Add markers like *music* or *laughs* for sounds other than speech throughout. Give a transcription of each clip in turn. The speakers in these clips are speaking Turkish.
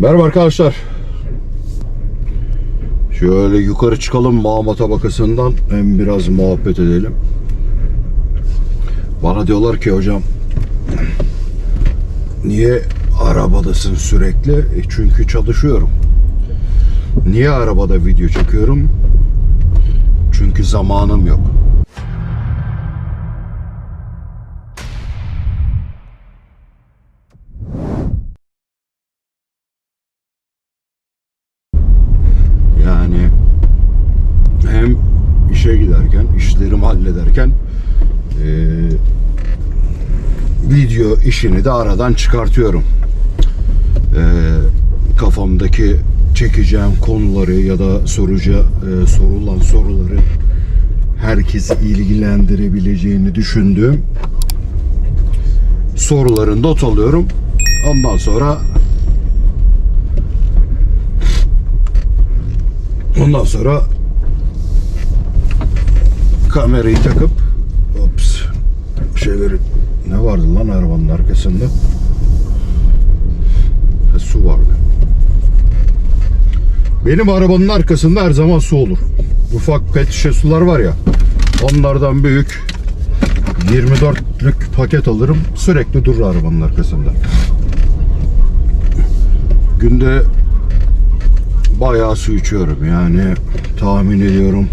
Merhaba arkadaşlar. Şöyle yukarı çıkalım mağma tabakasından hem biraz muhabbet edelim. Bana diyorlar ki hocam niye arabadasın sürekli? E çünkü çalışıyorum. Niye arabada video çekiyorum? Çünkü zamanım yok. İşini de aradan çıkartıyorum. Eee, kafamdaki çekeceğim konuları ya da soruca eee, sorulan soruları herkesi ilgilendirebileceğini düşündüğüm soruları not alıyorum. Ondan sonra Ondan sonra kamerayı takıp ops şeyleri ne vardı lan arabanın arkasında? Ha, su vardı. Benim arabanın arkasında her zaman su olur. Ufak pet şişe sular var ya. Onlardan büyük 24'lük paket alırım. Sürekli durur arabanın arkasında. Günde bayağı su içiyorum yani tahmin ediyorum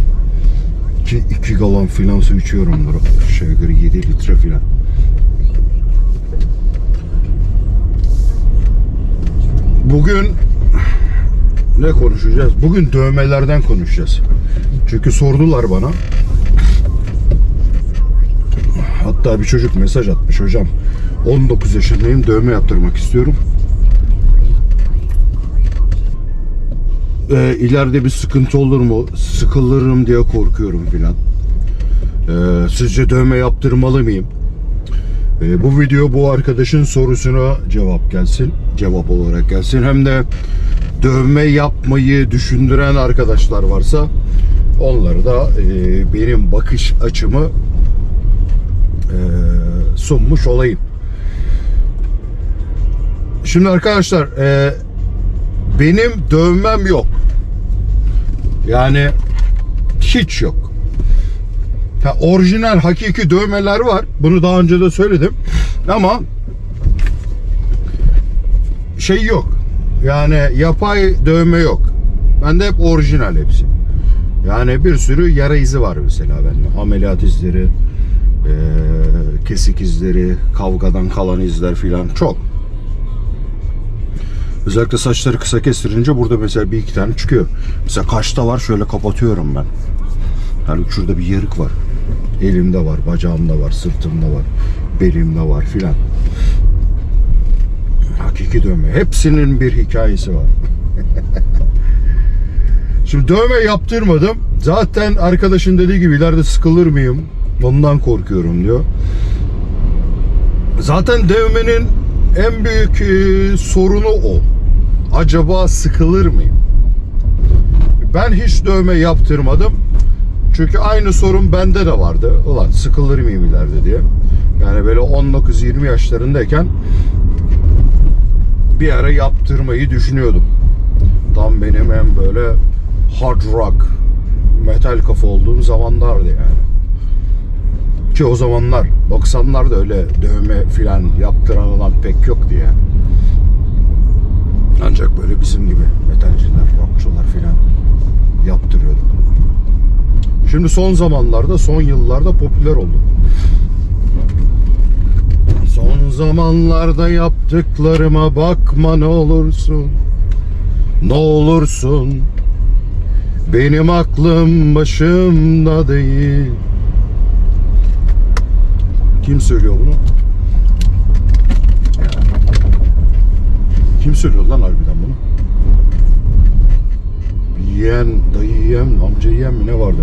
ki 2 galon filan su içiyorumdur aşağı yukarı 7 litre filan bugün ne konuşacağız bugün dövmelerden konuşacağız çünkü sordular bana hatta bir çocuk mesaj atmış hocam 19 yaşındayım dövme yaptırmak istiyorum e, ileride bir sıkıntı olur mu? Sıkılırım diye korkuyorum filan. E, sizce dövme yaptırmalı mıyım? E, bu video bu arkadaşın sorusuna cevap gelsin. Cevap olarak gelsin. Hem de dövme yapmayı düşündüren arkadaşlar varsa onları da e, benim bakış açımı e, sunmuş olayım. Şimdi arkadaşlar e, benim dövmem yok. Yani hiç yok. Ha, orijinal hakiki dövmeler var. Bunu daha önce de söyledim. Ama şey yok. Yani yapay dövme yok. Bende hep orijinal hepsi. Yani bir sürü yara izi var mesela bende. Ameliyat izleri, eee, kesik izleri, kavgadan kalan izler filan çok. Özellikle saçları kısa kestirince burada mesela bir iki tane çıkıyor. Mesela kaşta var şöyle kapatıyorum ben. Yani şurada bir yarık var. Elimde var, bacağımda var, sırtımda var, belimde var filan. Hakiki dövme. Hepsinin bir hikayesi var. *laughs* Şimdi dövme yaptırmadım. Zaten arkadaşın dediği gibi ileride sıkılır mıyım? Ondan korkuyorum diyor. Zaten dövmenin en büyük e, sorunu o. Acaba sıkılır mıyım? Ben hiç dövme yaptırmadım. Çünkü aynı sorun bende de vardı. Ulan sıkılır mıyım ileride diye. Yani böyle 19-20 yaşlarındayken bir ara yaptırmayı düşünüyordum. Tam benim en böyle hard rock, metal kafa olduğum zamanlardı yani. Ki o zamanlar 90'larda öyle dövme filan yaptıran adam pek yoktu yani. Ancak böyle bizim gibi metalciler, rockçular filan yaptırıyordu. Şimdi son zamanlarda, son yıllarda popüler oldu. Son zamanlarda yaptıklarıma bakma ne olursun. Ne olursun. Benim aklım başımda değil. Kim söylüyor bunu? Kim söylüyor lan harbiden bunu? Yeğen, dayı yeğen, amca yeğen mi ne vardı?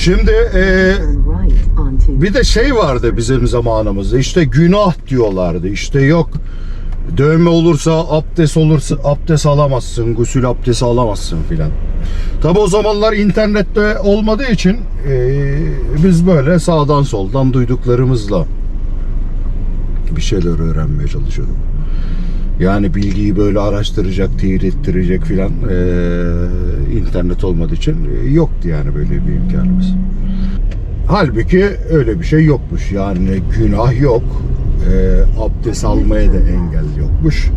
Şimdi onto bir de şey vardı bizim zamanımızda işte günah diyorlardı işte yok Dövme olursa abdest olursa abdest alamazsın, gusül abdesti alamazsın filan. Tabi o zamanlar internette olmadığı için eee, biz böyle sağdan soldan duyduklarımızla bir şeyler öğrenmeye çalışıyorduk. Yani bilgiyi böyle araştıracak, teyit ettirecek filan eee, internet olmadığı için e, yoktu yani böyle bir imkanımız. Halbuki öyle bir şey yokmuş. Yani günah yok. Eee abdest almaya da engel yokmuş.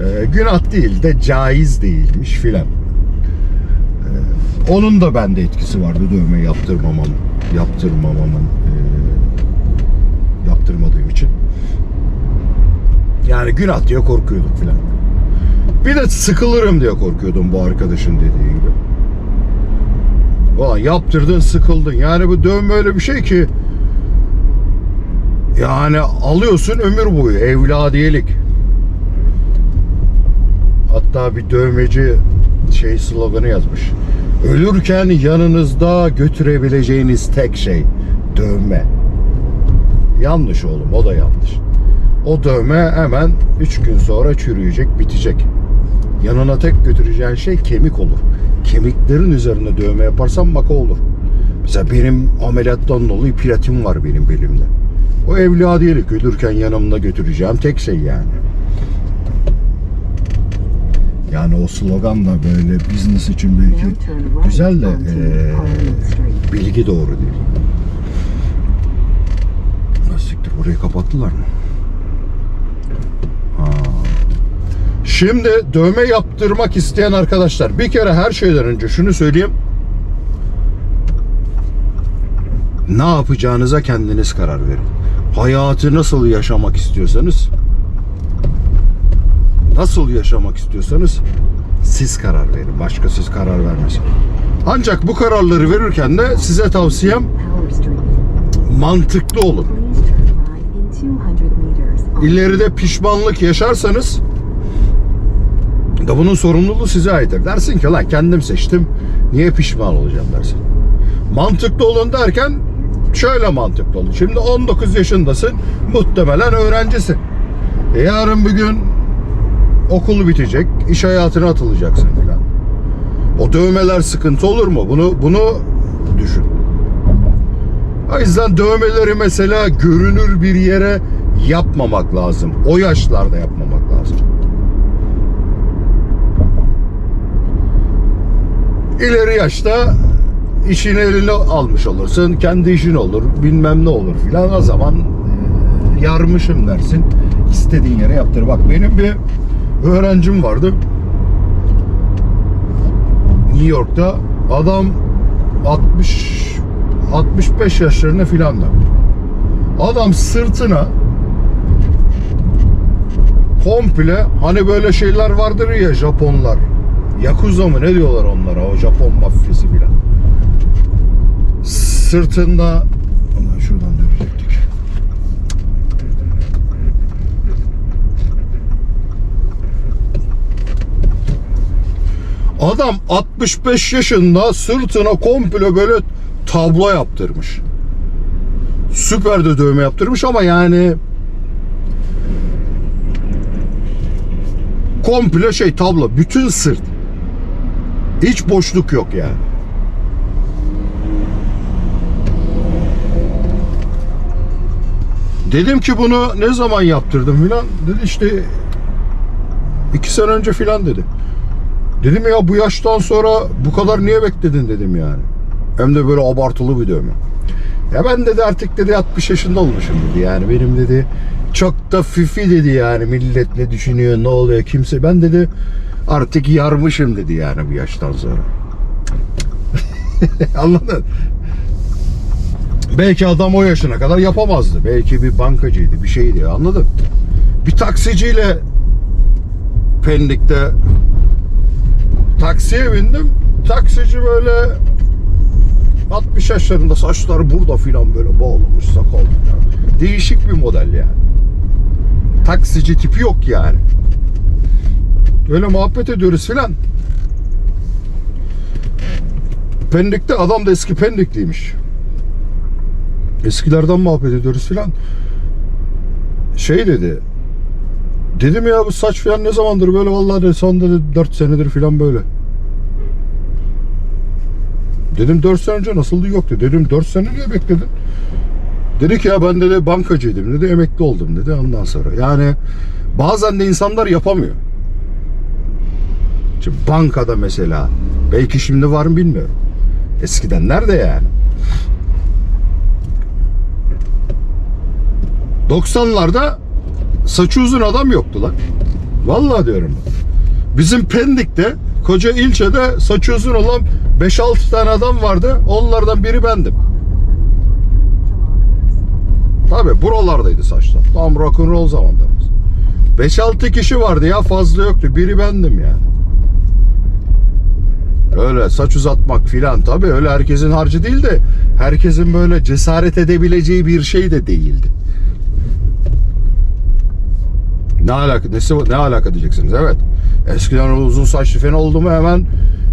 Eee, günah değil de caiz değilmiş filan. Eee, onun da bende etkisi vardı dövme yaptırmamam, yaptırmamamın eee, yaptırmadığım için. Yani günah diye korkuyordum filan. Bir de sıkılırım diye korkuyordum bu arkadaşın dediği gibi. Ulan yaptırdın sıkıldın. Yani bu dövme öyle bir şey ki yani alıyorsun ömür boyu evladiyelik. Hatta bir dövmeci şey sloganı yazmış. Ölürken yanınızda götürebileceğiniz tek şey dövme. Yanlış oğlum o da yanlış. O dövme hemen 3 gün sonra çürüyecek, bitecek. Yanına tek götüreceğin şey kemik olur. Kemiklerin üzerine dövme yaparsan maka olur. Mesela benim ameliyattan dolayı platin var benim belimde. O evladiyelik ölürken yanımda götüreceğim tek şey yani. Yani o slogan da böyle business için belki güzel de Street. bilgi doğru değil. Siktir burayı kapattılar mı? Şimdi dövme yaptırmak isteyen arkadaşlar bir kere her şeyden önce şunu söyleyeyim. Ne yapacağınıza kendiniz karar verin. Hayatı nasıl yaşamak istiyorsanız nasıl yaşamak istiyorsanız siz karar verin. Başka siz karar vermesin. Ancak bu kararları verirken de size tavsiyem mantıklı olun. Please turn right in 200 meters. on İleride pişmanlık yaşarsanız da bunun sorumluluğu size aittir. Dersin ki lan kendim seçtim. Niye pişman olacağım dersin. Mantıklı olun derken şöyle mantıklı olun. Şimdi 19 yaşındasın. Muhtemelen öğrencisin. E yarın bir gün okulu bitecek. iş hayatına atılacaksın filan. O dövmeler sıkıntı olur mu? Bunu bunu düşün. O yüzden dövmeleri mesela görünür bir yere yapmamak lazım. O yaşlarda yapmamak lazım. İleri yaşta işini eline almış olursun. Kendi işin olur. Bilmem ne olur filan. O zaman e, yarmışım dersin. İstediğin yere yaptır. Bak benim bir öğrencim vardı. New York'ta adam 60 65 yaşlarında filan da. Adam sırtına komple hani böyle şeyler vardır ya Japonlar. Yakuza mı ne diyorlar onlara o Japon mafyası filan. Sırtında Ulan şuradan dönecektik. Adam 65 yaşında sırtına komple böyle tablo yaptırmış. Süper de dövme yaptırmış ama yani komple şey tablo. Bütün sırt. Hiç boşluk yok yani. Dedim ki bunu ne zaman yaptırdım filan. Dedi işte iki sene önce filan dedi. Dedim ya bu yaştan sonra bu kadar niye bekledin dedim yani. Hem de böyle abartılı bir dövme. Ya ben dedi artık dedi 60 yaşında olmuşum dedi yani benim dedi çok da fifi dedi yani millet ne düşünüyor ne oluyor kimse ben dedi artık yarmışım dedi yani bu yaştan sonra. *laughs* Anladın? Belki adam o yaşına kadar yapamazdı. Belki bir bankacıydı, bir şeydi anladın? Bir taksiciyle Pendik'te taksiye bindim. Taksici böyle 60 yaşlarında saçları burada filan böyle bağlamış sakal. Değişik bir model yani. Taksici tipi yok yani. Öyle muhabbet ediyoruz filan. Pendik'te adam da eski Pendikliymiş. Eskilerden muhabbet ediyoruz filan. Şey dedi. Dedim ya bu saç falan ne zamandır böyle vallahi de son dedi 4 senedir falan böyle. Dedim 4 sene önce nasıldı yoktu. Dedim 4 sene niye bekledin? Dedi ki ya ben dedi bankacıydım dedi emekli oldum dedi ondan sonra. Yani bazen de insanlar yapamıyor. Şimdi bankada mesela belki şimdi var mı bilmiyorum. Eskiden nerede yani? 90'larda saçı uzun adam yoktu lan. Vallahi diyorum. Bizim Pendik'te koca ilçede saçı uzun olan 5-6 tane adam vardı. Onlardan biri bendim. Tabi buralardaydı saçlar. Tam rock'n'roll zamanlarımız. 5-6 kişi vardı ya fazla yoktu. Biri bendim yani. Öyle saç uzatmak filan tabi öyle herkesin harcı değil de herkesin böyle cesaret edebileceği bir şey de değildi. Ne alaka nesi ne alaka diyeceksiniz evet. Eskiden uzun saçlı falan oldu mu hemen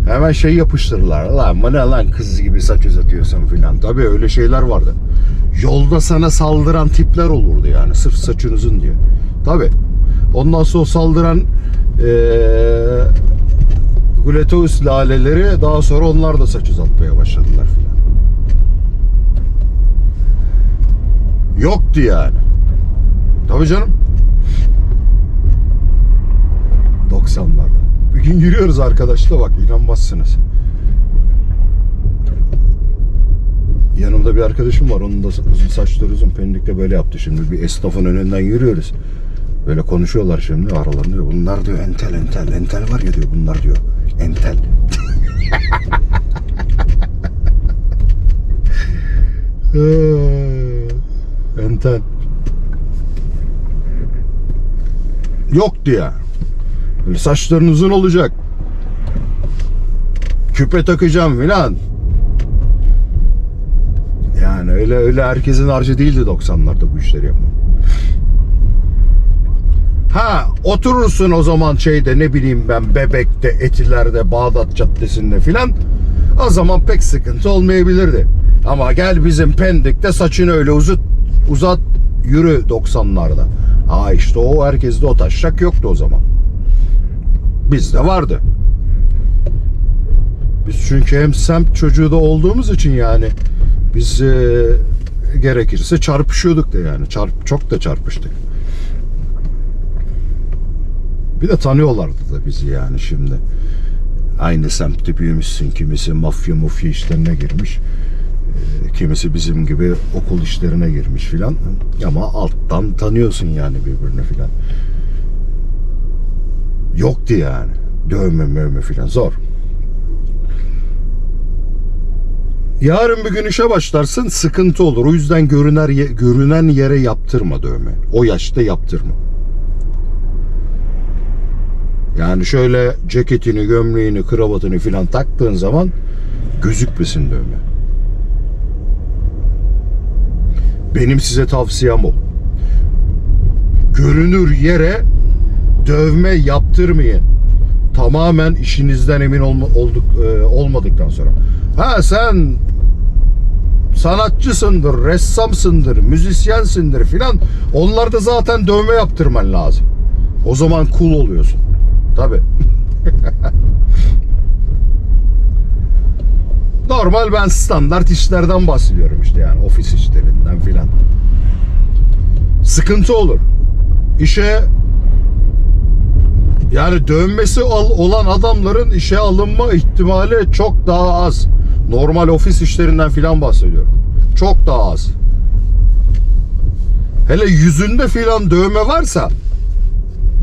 hemen şey yapıştırırlar. Lan bu lan kız gibi saç uzatıyorsun filan. Tabi öyle şeyler vardı. Yolda sana saldıran tipler olurdu yani sırf saçın uzun diye. Tabi. Ondan sonra saldıran eee Gluteus laleleri daha sonra onlar da saç uzatmaya başladılar filan. Yoktu yani. Tabii canım. 90'larda. Bir gün yürüyoruz arkadaşla bak inanmazsınız. Yanımda bir arkadaşım var. Onun da uzun saçları uzun. Pendik'te böyle yaptı. Şimdi bir esnafın önünden yürüyoruz. Böyle konuşuyorlar şimdi aralarında. diyor, Bunlar diyor entel entel. Entel var ya diyor bunlar diyor. Entel. *laughs* Entel. Yoktu ya. Böyle saçların uzun olacak. Küpe takacağım filan. Yani öyle öyle herkesin harcı değildi 90'larda bu işleri yapmak. Ha oturursun o zaman şeyde ne bileyim ben Bebek'te, Etiler'de, Bağdat Caddesi'nde filan. O zaman pek sıkıntı olmayabilirdi. Ama gel bizim Pendik'te saçını öyle uzat, uzat yürü 90'larda. Ha işte o herkeste o taşak yoktu o zaman. Bizde vardı. Biz çünkü hem semt çocuğu da olduğumuz için yani biz e, gerekirse çarpışıyorduk da yani. Çarp, çok da çarpıştık. Bir de tanıyorlardı da bizi yani şimdi. Aynı semtte büyümüşsün. Kimisi mafya mafya işlerine girmiş. e, Kimisi bizim gibi okul işlerine girmiş filan. Ama alttan tanıyorsun yani birbirini filan. Yoktu yani. Dövme mövme filan zor. Yarın bir gün işe başlarsın sıkıntı olur. O yüzden görüner görünen yere yaptırma dövme. O yaşta yaptırma. Yani şöyle ceketini, gömleğini, kravatını filan taktığın zaman gözükmesin dövme. Benim size tavsiyem o. Görünür yere dövme yaptırmayın. Tamamen işinizden emin olduk e, olmadıktan sonra. Ha sen sanatçısındır, ressamsındır, müzisyensindir filan. Onlarda zaten dövme yaptırman lazım. O zaman cool oluyorsun. Tabi. *laughs* Normal ben standart işlerden bahsediyorum işte yani ofis işlerinden filan. Sıkıntı olur. İşe yani dövmesi al- olan adamların işe alınma ihtimali çok daha az. Normal ofis işlerinden filan bahsediyorum. Çok daha az. Hele yüzünde filan dövme varsa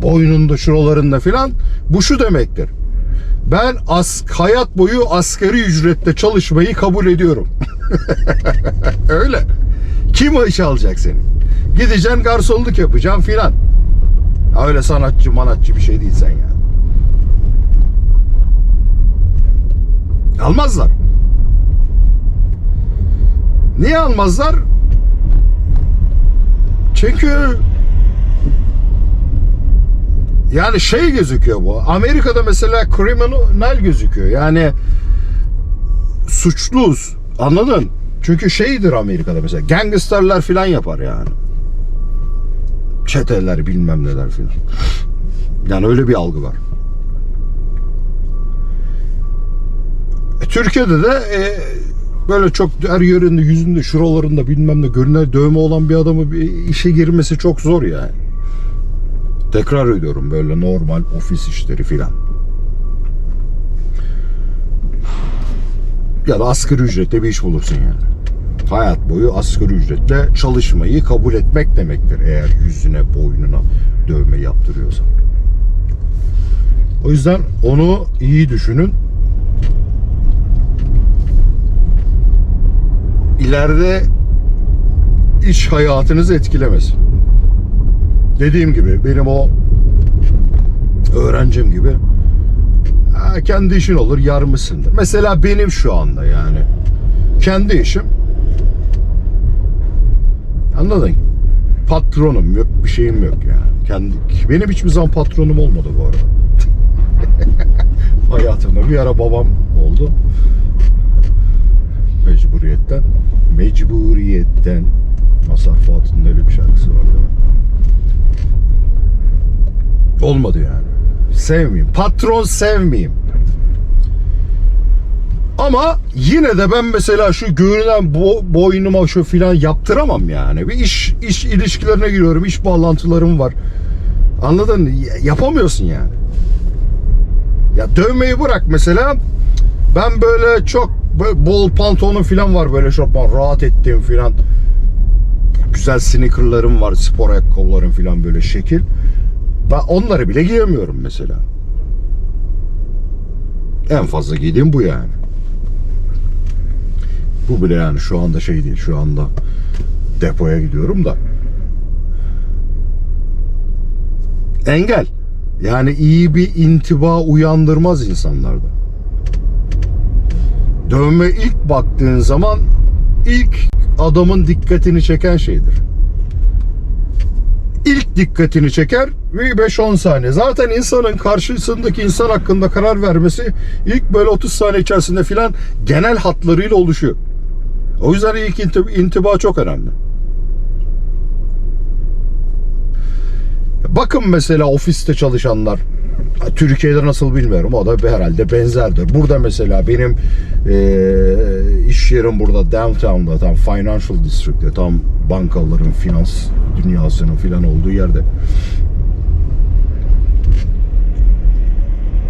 boynunda şuralarında filan bu şu demektir. Ben as hayat boyu asgari ücretle çalışmayı kabul ediyorum. *laughs* Öyle. Kim o işe alacak seni? Gideceksin garsonluk yapacaksın filan. Öyle sanatçı manatçı bir şey değil sen ya. Almazlar. Niye almazlar? Çünkü yani şey gözüküyor bu. Amerika'da mesela criminal gözüküyor. Yani suçluyuz. Anladın? Çünkü şeydir Amerika'da mesela. Gangsterler falan yapar yani. çeteler bilmem neler filan. Yani öyle bir algı var. E, Türkiye'de de e, böyle çok her yerinde yüzünde şuralarında bilmem ne görünen dövme olan bir adamı bir işe girmesi çok zor yani. Tekrar ediyorum böyle normal ofis işleri filan. Ya da asgari ücretle bir iş bulursun yani. Hayat boyu asgari ücretle çalışmayı kabul etmek demektir. Eğer yüzüne boynuna dövme yaptırıyorsan. O yüzden onu iyi düşünün. İleride iş hayatınızı etkilemesin. Dediğim gibi benim o öğrencim gibi kendi işin olur yarmışsındır. Mesela benim şu anda yani kendi işim anladın patronum yok bir şeyim yok yani. Kendi, benim hiçbir zaman patronum olmadı bu arada. *laughs* Hayatımda bir ara babam oldu. Mecburiyetten. Mecburiyetten. Mazhar Fuat'ın öyle bir şarkısı var değil mi? Olmadı yani. Sevmeyeyim. Patron sevmeyeyim. Ama yine de ben mesela şu görünen bo boynuma şu filan yaptıramam yani. Bir iş iş ilişkilerine giriyorum. iş bağlantılarım var. Anladın Yapamıyorsun yani. Ya dövmeyi bırak mesela. Ben böyle çok böyle bol pantolonum filan var böyle şopman rahat ettiğim filan. Güzel sneakerlarım var, spor ayakkabılarım filan böyle şekil. Ben onları bile giyemiyorum mesela. En fazla giydiğim bu yani. Bu bile yani şu anda şey değil. Şu anda depoya gidiyorum da. Engel. Yani iyi bir intiba uyandırmaz insanlarda. Dövme ilk baktığın zaman ilk adamın dikkatini çeken şeydir. İlk dikkatini çeker ve 5-10 saniye. Zaten insanın karşısındaki insan hakkında karar vermesi ilk böyle 30 saniye içerisinde filan genel hatlarıyla oluşuyor. O yüzden ilk inti- intiba çok önemli. Bakın mesela ofiste çalışanlar Türkiye'de nasıl bilmiyorum o da herhalde benzerdir. Burada mesela benim eee, iş yerim burada downtown'da tam financial district'te tam bankaların finans dünyasının filan olduğu yerde.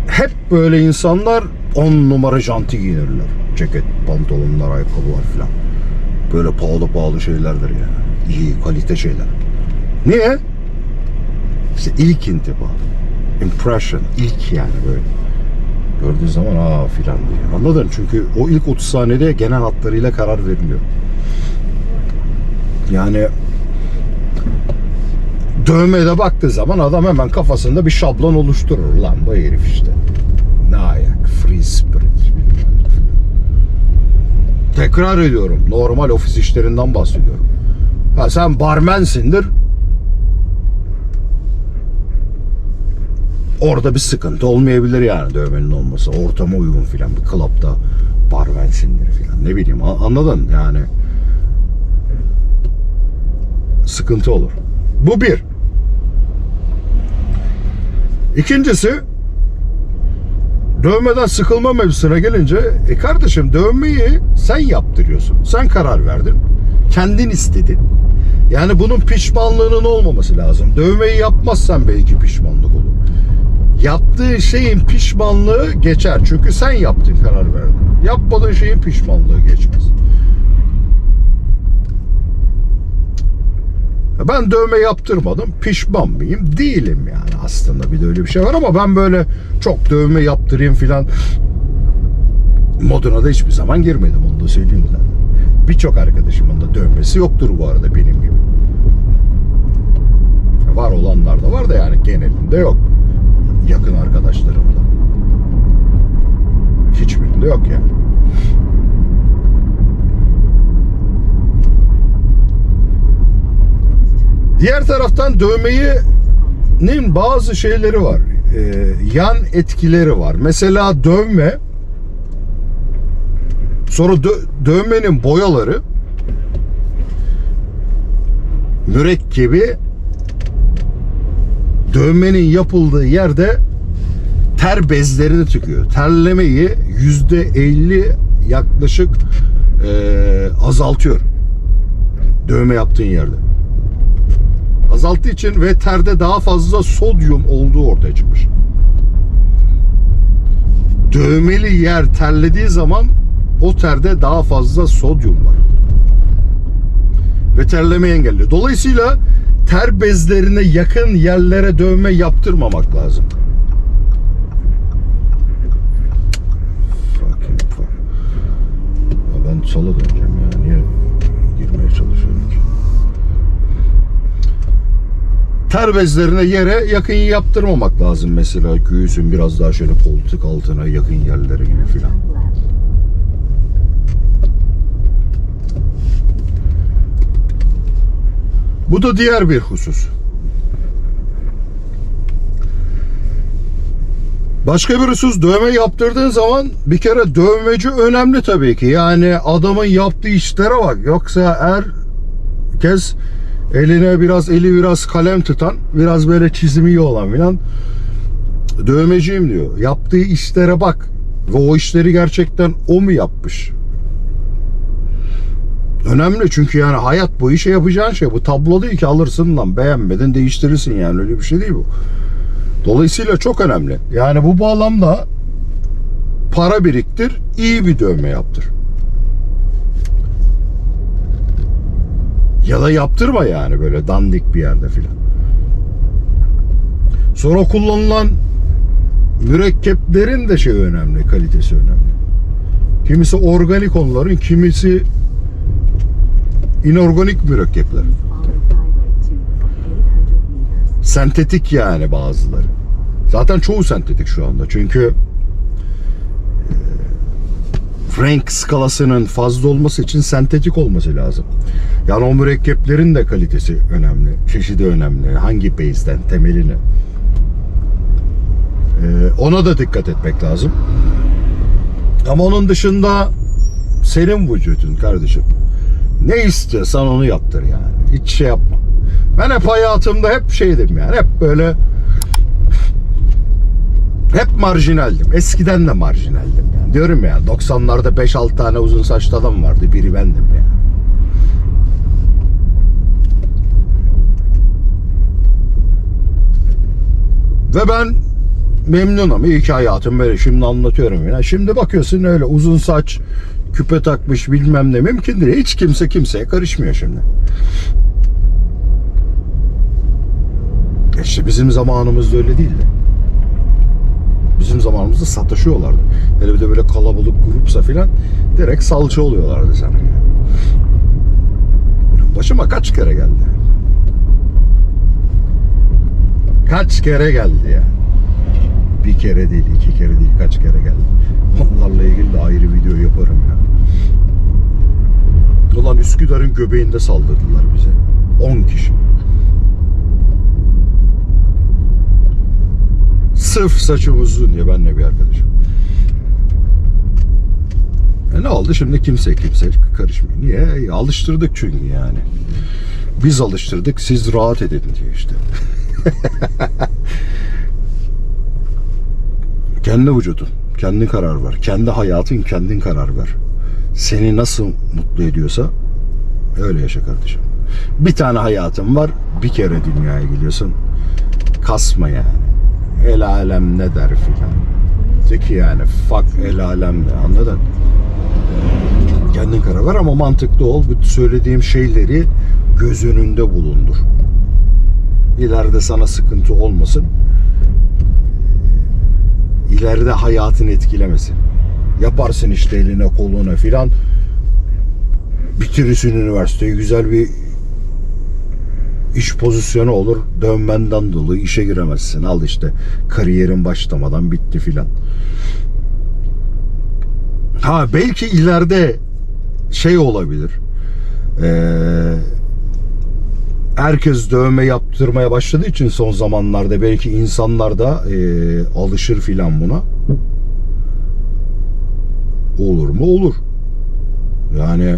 Hep böyle insanlar 10 numara janti giyinirler. Ceket, pantolonlar, ayakkabılar filan. Böyle pahalı pahalı şeylerdir yani. İyi kalite şeyler. Niye? İşte ilk intiba. Impression. ilk yani böyle. Gördüğü zaman aa filan diye. Anladın? Çünkü o ilk 30 saniyede genel hatlarıyla karar veriliyor. Yani dövmede baktığı zaman adam hemen kafasında bir şablon oluşturur. Lan bu herif işte. Ne ayak? Free spirit. Tekrar ediyorum. Normal ofis işlerinden bahsediyorum. Ha sen barmensindir. Orada bir sıkıntı olmayabilir yani dövmenin olması. Ortama uygun filan bir klapta barmensindir filan. Ne bileyim anladın yani. Sıkıntı olur. Bu bir. İkincisi dövmeden sıkılma mevzusuna gelince e kardeşim dövmeyi sen yaptırıyorsun. Sen karar verdin. Kendin istedin. Yani bunun pişmanlığının olmaması lazım. Dövmeyi yapmazsan belki pişmanlık olur. Yaptığın şeyin pişmanlığı geçer. Çünkü sen yaptın karar verdin. Yapmadığın şeyin pişmanlığı geçmez. Ben dövme yaptırmadım. Pişman mıyım? Değilim yani aslında. Bir de öyle bir şey var ama ben böyle çok dövme yaptırayım filan moduna da hiçbir zaman girmedim. Onu da söyleyeyim zaten. Birçok arkadaşımın da dövmesi yoktur bu arada benim gibi. Var olanlar da var da yani genelinde yok. Yakın arkadaşlarımda. Hiçbirinde yok yani. Diğer taraftan dövmeyi bazı şeyleri var. Ee, yan etkileri var. Mesela dövme sonra dö- dövmenin boyaları mürekkebi dövmenin yapıldığı yerde ter bezlerini tıkıyor. Terlemeyi yüzde 50 yaklaşık eee, azaltıyor. Dövme yaptığın yerde. Azalttığı için ve terde daha fazla sodyum olduğu ortaya çıkmış. Dövmeli yer terlediği zaman o terde daha fazla sodyum var. Ve terlemeyi engelliyor. Dolayısıyla ter bezlerine yakın yerlere dövme yaptırmamak lazım. Ben sola döneceğim ya. Niye girmeye çalışıyorum ki? Ter bezlerine yere yakın yaptırmamak lazım mesela. Göğsün biraz daha şöyle koltuk altına yakın yerlere gibi filan. Bu da diğer bir husus. Başka bir husus dövme yaptırdığın zaman bir kere dövmeci önemli tabii ki. Yani adamın yaptığı işlere bak. Yoksa herkes eline biraz eli biraz kalem tutan, biraz böyle çizimi iyi olan filan dövmeciyim diyor. Yaptığı işlere bak. Ve o işleri gerçekten o mu yapmış? Önemli çünkü yani hayat bu işe yapacağın şey. Bu tablo değil ki alırsın lan beğenmedin değiştirirsin yani öyle bir şey değil bu. Dolayısıyla çok önemli. Yani bu bağlamda para biriktir, iyi bir dövme yaptır. Ya da yaptırma yani böyle dandik bir yerde filan. Sonra kullanılan mürekkeplerin de şey önemli, kalitesi önemli. Kimisi organik onların, kimisi inorganik mürekkepler. Follow highway 2 for 800 meters. Sentetik yani bazıları. Zaten çoğu sentetik şu anda. Çünkü e, renk skalasının fazla olması için sentetik olması lazım. Yani o mürekkeplerin de kalitesi önemli. Çeşidi önemli. Hangi base'den, temelini. E, ona da dikkat etmek lazım. Ama onun dışında senin vücudun kardeşim. Ne istiyorsan onu yaptır yani. Hiç şey yapma. Ben hep hayatımda hep şeydim yani. Hep böyle hep marjinaldim. Eskiden de marjinaldim yani. Diyorum ya 90'larda 5-6 tane uzun saçlı adam vardı. Biri bendim ya. Ve ben memnunum. İyi ki hayatım böyle. Şimdi anlatıyorum yine. Şimdi bakıyorsun öyle uzun saç, küpe takmış bilmem ne mümkün değil. Hiç kimse kimseye karışmıyor şimdi. İşte bizim zamanımızda öyle değildi. Bizim zamanımızda sataşıyorlardı. Hele bir de böyle kalabalık grupsa filan direkt salça oluyorlardı sana. yani. Başıma kaç kere geldi. Kaç kere geldi ya. Bir kere değil, iki kere değil, kaç kere geldi. Onlarla ilgili de ayrı video yaparım ya. Ulan Üsküdar'ın göbeğinde saldırdılar bize. 10 kişi. Sırf saçım uzun diye benle bir arkadaşım. E ne oldu şimdi kimse kimse karışmıyor. Niye? E, alıştırdık çünkü yani. Biz alıştırdık siz rahat edin diye işte. *laughs* kendi vücudun, kendi karar ver. Kendi hayatın kendin karar ver. Seni nasıl mutlu ediyorsa öyle yaşa kardeşim. Bir tane hayatın var. Bir kere dünyaya geliyorsun. Kasma yani. El alem ne der filan. De ki yani fuck el alem ne anladın? Kendin karar ver ama mantıklı ol. Bu söylediğim şeyleri göz önünde bulundur. İleride sana sıkıntı olmasın. İleride hayatını etkilemesin. Yaparsın işte eline koluna filan. Bitirirsin üniversiteyi güzel bir iş pozisyonu olur. Dönmenden dolayı işe giremezsin. Al işte kariyerin başlamadan bitti filan. Ha belki ileride şey olabilir. Ee, herkes dövme yaptırmaya başladığı için son zamanlarda belki insanlar da e, alışır filan buna. Olur mu? Olur. Yani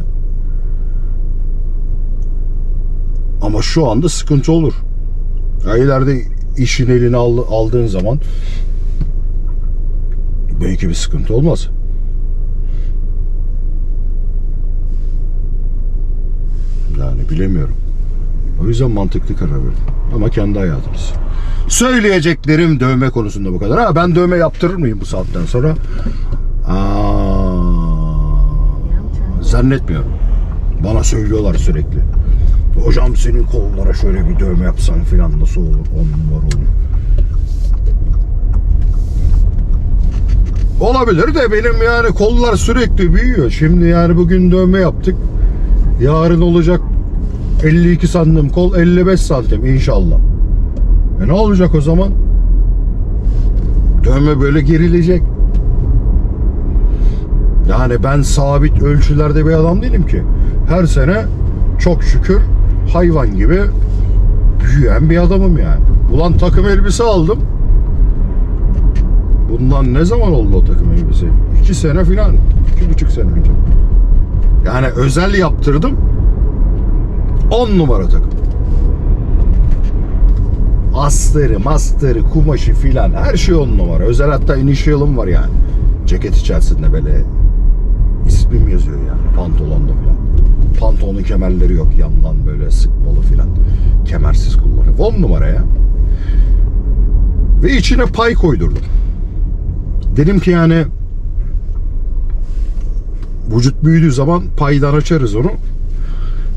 ama şu anda sıkıntı olur. Ya ileride işin eline al- aldığın zaman belki bir sıkıntı olmaz. Yani bilemiyorum. O yüzden mantıklı karar verdim. Ama kendi hayatınız. Söyleyeceklerim dövme konusunda bu kadar. Ha ben dövme yaptırır mıyım bu saatten sonra? Aa, zannetmiyorum. Bana söylüyorlar sürekli. Hocam senin kollara şöyle bir dövme yapsan filan nasıl olur? On numara olur. Olabilir de benim yani kollar sürekli büyüyor. Şimdi yani bugün dövme yaptık. Yarın olacak 52 santim kol 55 santim inşallah. E ne olacak o zaman? Dövme böyle gerilecek. Yani ben sabit ölçülerde bir adam değilim ki. Her sene çok şükür hayvan gibi büyüyen bir adamım yani. Ulan takım elbise aldım. Bundan ne zaman oldu o takım elbise? İki sene filan. iki buçuk sene önce. Yani özel yaptırdım. 10 numara takım. Astırı, mastırı, kumaşı filan her şey on numara. Özel hatta initial'ım var yani. Ceket içerisinde böyle ismim yazıyor yani pantolonda filan. Pantolonun kemerleri yok yandan böyle sıkmalı filan. Kemersiz kullanıyor. 10 numara ya. Ve içine pay koydurdum. Dedim ki yani vücut büyüdüğü zaman paydan açarız onu.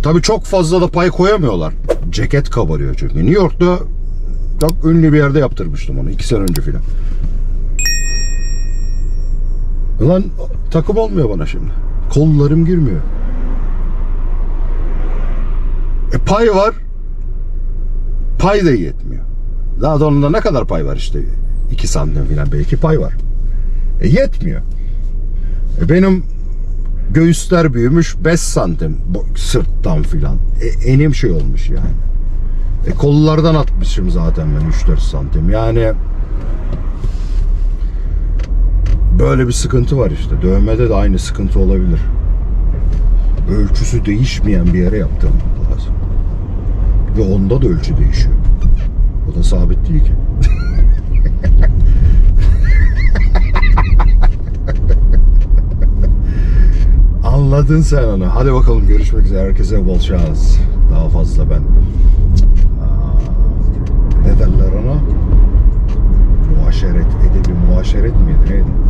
Tabii çok fazla da pay koyamıyorlar. Ceket kabarıyor çünkü. New York'ta çok ünlü bir yerde yaptırmıştım onu. iki sene önce filan. Ulan takım olmuyor bana şimdi. Kollarım girmiyor. E pay var. Pay da yetmiyor. Daha da onda ne kadar pay var işte. 2 santim filan belki pay var. E yetmiyor. E benim göğüsler büyümüş 5 santim sırttan filan. E, enim şey olmuş yani. E kollardan atmışım zaten ben 3-4 santim. Yani böyle bir sıkıntı var işte. Dövmede de aynı sıkıntı olabilir. Ölçüsü değişmeyen bir yere yaptırmak lazım. Ve onda da ölçü değişiyor. O da sabit değil ki. *laughs* Anladın sen onu. Hadi bakalım görüşmek üzere. Herkese bol şans. Daha fazla ben. Aa, ne derler ona? Muaşeret. Edebi muaşeret miydi? Neydi?